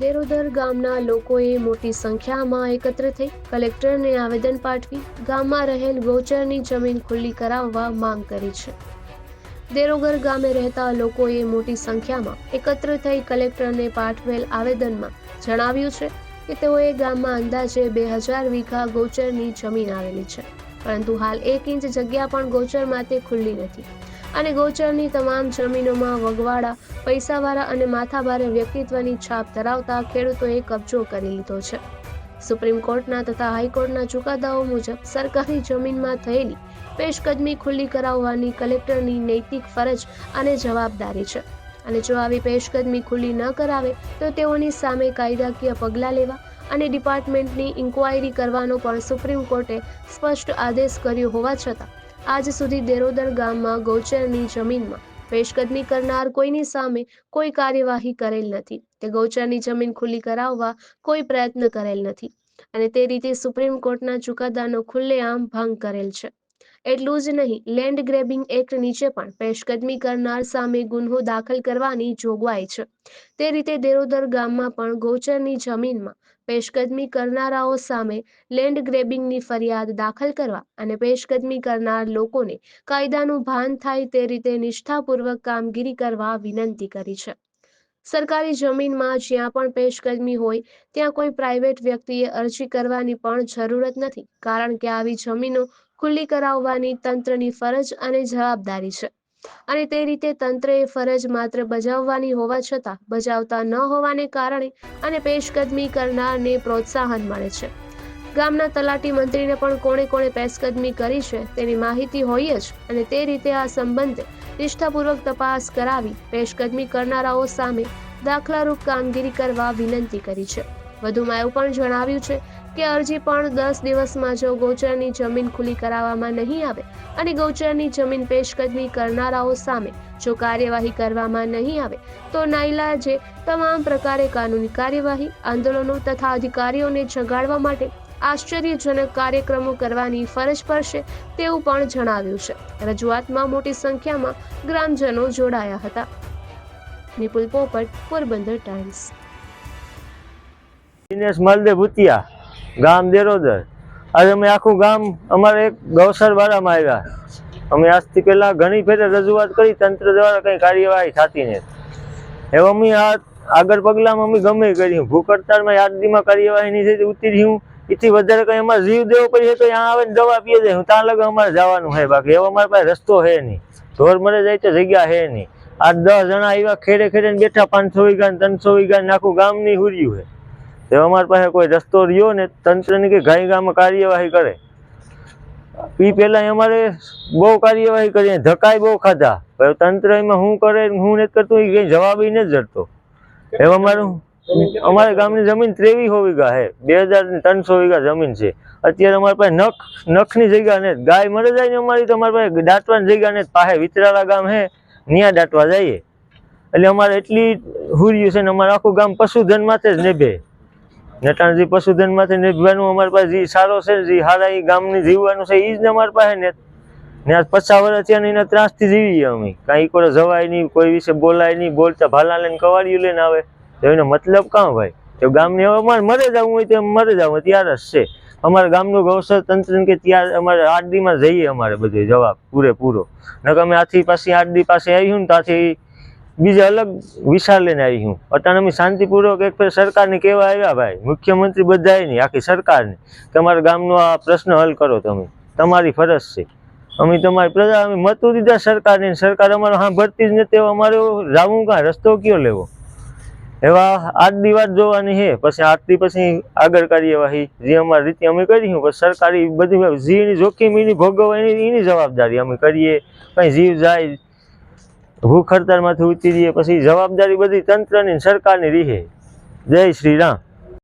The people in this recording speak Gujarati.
ગામના લોકોએ મોટી સંખ્યામાં એકત્ર થઈ કલેક્ટરને આવેદન પાઠવી ગામમાં રહેલ ગોચરની જમીન ખુલ્લી કરાવવા માંગ કરી છે. દેરોગર ગામે રહેતા લોકોએ મોટી સંખ્યામાં એકત્ર થઈ કલેક્ટરને પાઠવેલ આવેદનમાં જણાવ્યું છે કે તેઓએ ગામમાં અંદાજે બે હજાર વીઘા ગોચરની જમીન આવેલી છે. પરંતુ હાલ એક ઇંચ જગ્યા પણ ગોચર માટે ખુલ્લી નથી. અને ગોચરની તમામ જમીનોમાં વગવાડા પૈસાવાળા અને માથાભારે વ્યક્તિત્વની છાપ ધરાવતા ખેડૂતોએ કબજો કરી લીધો છે. સુપ્રીમ કોર્ટના તથા હાઈકોર્ટના ચુકાદાઓ મુજબ સરકારી જમીનમાં થયેલી પેશકદમી ખુલ્લી કરાવવાની કલેક્ટરની નૈતિક ફરજ અને જવાબદારી છે. અને જો આવી પેશકદમી ખુલ્લી ન કરાવે, તો તેઓની સામે કાયદાકીય પગલાં લેવા અને ડિપાર્ટમેન્ટની ઇન્ક્વાયરી કરવાનો પણ સુપ્રીમ કોર્ટે સ્પષ્ટ આદેશ કર્યો હોવા છતાં આજ સુધી દેરોદર ગામમાં ગૌચરની જમીનમાં પેશકદમી કરનાર કોઈની સામે કોઈ કાર્યવાહી કરેલ નથી. તે ગૌચરની જમીન ખુલ્લી કરાવવા કોઈ પ્રયત્ન કરેલ નથી અને તે રીતે સુપ્રીમ કોર્ટના ચુકાદાનો ખુલ્લેઆમ ભંગ કરેલ છે. એટલું જ નહીં, લેન્ડ ગ્રેબિંગ એક્ટ નીચે પણ પેશકદમી કરનાર સામે ગુન્હો દાખલ કરવાની જોગવાઈ છે. તે રીતે દેરોદર ગામમાં પણ ગૌચરની જમીનમાં પેશકદમી કરનારાઓ સામે લેન્ડ ગ્રેબિંગની ફરિયાદ દાખલ કરવા અને પેશકદમી કરનાર લોકોને કાયદાનું ભાન થાય તે રીતે નિષ્ઠાપૂર્વક કામગીરી કરવા વિનંતી કરી છે. સરકારી જમીનમાં જ્યાં પણ પેશકદમી હોય, ત્યાં કોઈ પ્રાઇવેટ વ્યક્તિએ અરજી કરવાની પણ જરૂરત નથી, કારણ કે આવી જમીનો ખુલ્લી કરાવવાની તંત્રની ફરજ અને જવાબદારી છે. અને તે રીતે તંત્રએ ફરજ માત્ર બજાવવાની હોવા છતાં બજાવતા ન હોવાને કારણે અને પેશકદમી કરનારને પ્રોત્સાહન મળે છે. ગામના તલાટી મંત્રીને પણ કોણે કોણે પેશકદમી કરી છે તેની માહિતી હોય જ અને તે રીતે આ સંબંધે નિષ્ઠાપૂર્વક તપાસ કરાવી પેશકદમી કરનારાઓ સામે દાખલારૂપ કામગીરી કરવા વિનંતી કરી છે. વધુમાં એવું પણ જણાવ્યું છે કે અરજી પણ દસ દિવસમાં જો ગૌચરની જમીન ખુલ્લી કરાવવામાં નહીં આવે અને ગૌચરની જમીન પેશકદમી કરનારાઓ સામે જો કાર્યવાહી કરવામાં નહીં આવે, તો નાઇલાજે તમામ પ્રકારે કાનૂની કાર્યવાહી, આંદોલનો તથા અધિકારીઓને જગાડવા માટે આશ્ચર્યજનક કાર્યક્રમો કરવાની ફરજ પડશે તેવું પણ જણાવ્યું છે. રજૂઆતમાં મોટી સંખ્યામાં ગ્રામજનો જોડાયા હતા. નિપુલ પોપટ, પોરબંદર ટાઈમ્સ. દિનેશ માલદે ભૂતિયા. ગામ દેરોદર આજે અમે આખું ગામ, અમારે એક ગૌસર વાળામાં આવ્યા. અમે આજથી પહેલા ઘણી ફેરે રજૂઆત કરી, તંત્ર દ્વારા કંઈ કાર્યવાહી થતી નથી. એવા અમે આ આગળ પગલામાં અમે ગમે કર્યું. ભૂખ હડતાળમાં યાદીમાં કાર્યવાહી નહીં થઈ ઉતરી હું એથી વધારે કંઈ અમારે જીવ દેવો પડી તો અહીંયા આવે ને દવા પીએ જાય. હું ત્યાં લગે અમારે જવાનું છે બાકી. એવો અમારી પાસે રસ્તો છે નહીં. ઢોર મરે જાય તો જગ્યા છે નહીં. આ દસ જણા આવ્યા, ખેડે ખેડે બેઠા પાંચસો વીઘા ત્રણસો વીઘા ને આખું ગામની હુર્યું છે. તો અમારી પાસે કોઈ રસ્તો રહ્યો ને, તંત્રની કે ગાય ગામમાં કાર્યવાહી કરે. એ પહેલાં અમારે બહુ કાર્યવાહી કરી ધકાઈ બહુ ખાધા. તંત્ર એમાં શું કરે હું નથી કરતું એ કંઈ જવાબ નથી જડતો હવે અમારું, અમારા ગામની જમીન ત્રેવીસો વીઘા હે, બે હજાર ત્રણસો વીઘા જમીન છે. અત્યારે અમારી પાસે નખ, નખની જગ્યા ને ગાય મરે જાય ને અમારી તો અમારી પાસે દાંટવાની જગ્યા ને પાસે વિતરાલા ગામ છે ત્યાં દાંટવા જઈએ. એટલે અમારે એટલી હુર્યું છે ને અમારું આખું ગામ પશુધન માથે જ નેભે. નટાણ જે પશુધન માથે નેભવાનું અમારી પાસે જે સારો છે, જે સારા એ ગામની જીવવાનું છે એ જ ને અમારી પાસે ને ને આજ પચાસ વર્ષ થયા ને એના ત્રાસથી જીવીએ અમે. કાંઈ કોઈ જવાય નહીં, કોઈ વિશે બોલાય નહીં, બોલતા ભાલા લઈને કવાડિયું લઈને આવે. તો એનો મતલબ કાં ભાઈ? તો ગામની હવે અમારે મરે જવું હોય તો મરે જવું ત્યારે જ છે. અમારા ગામનું ગૌસર તંત્ર કે ત્યાં અમારે આરડીમાં જઈએ અમારે બધે જવાબ, પૂરેપૂરો. નકર અમે આથી પાછી આરડી પાસે આવ્યું ને ત્યાંથી બીજા અલગ વિશાળ લઈને આવી હું. અત્યારે અમે શાંતિપૂર્વક એક સરકારને કહેવા આવ્યા, ભાઈ, મુખ્યમંત્રી બધાય નહીં આખી સરકારને, તમારા ગામનો આ પ્રશ્ન હલ કરો તમે. તમારી ફરજ છે. અમે તમારી પ્રજા, અમે મતું દીધા સરકારને, સરકાર અમારો હા ભરતી જ નથી, અમારે જાવું કાં રસ્તો કયો લેવો? એવા આજની વાત જોવાની છે, પછી આજથી પછી આગળ કાર્યવાહી જે અમારી રીતે અમે કરી હું, પછી સરકારી બધી જીવની જોખમ એની ભોગવવાની એની જવાબદારી અમે કરીએ. કંઈ જીવ જાય ભૂખ હડતાલમાંથી ઉતરીએ પછી જવાબદારી બધી તંત્રની સરકારની રહે. જય શ્રી રામ.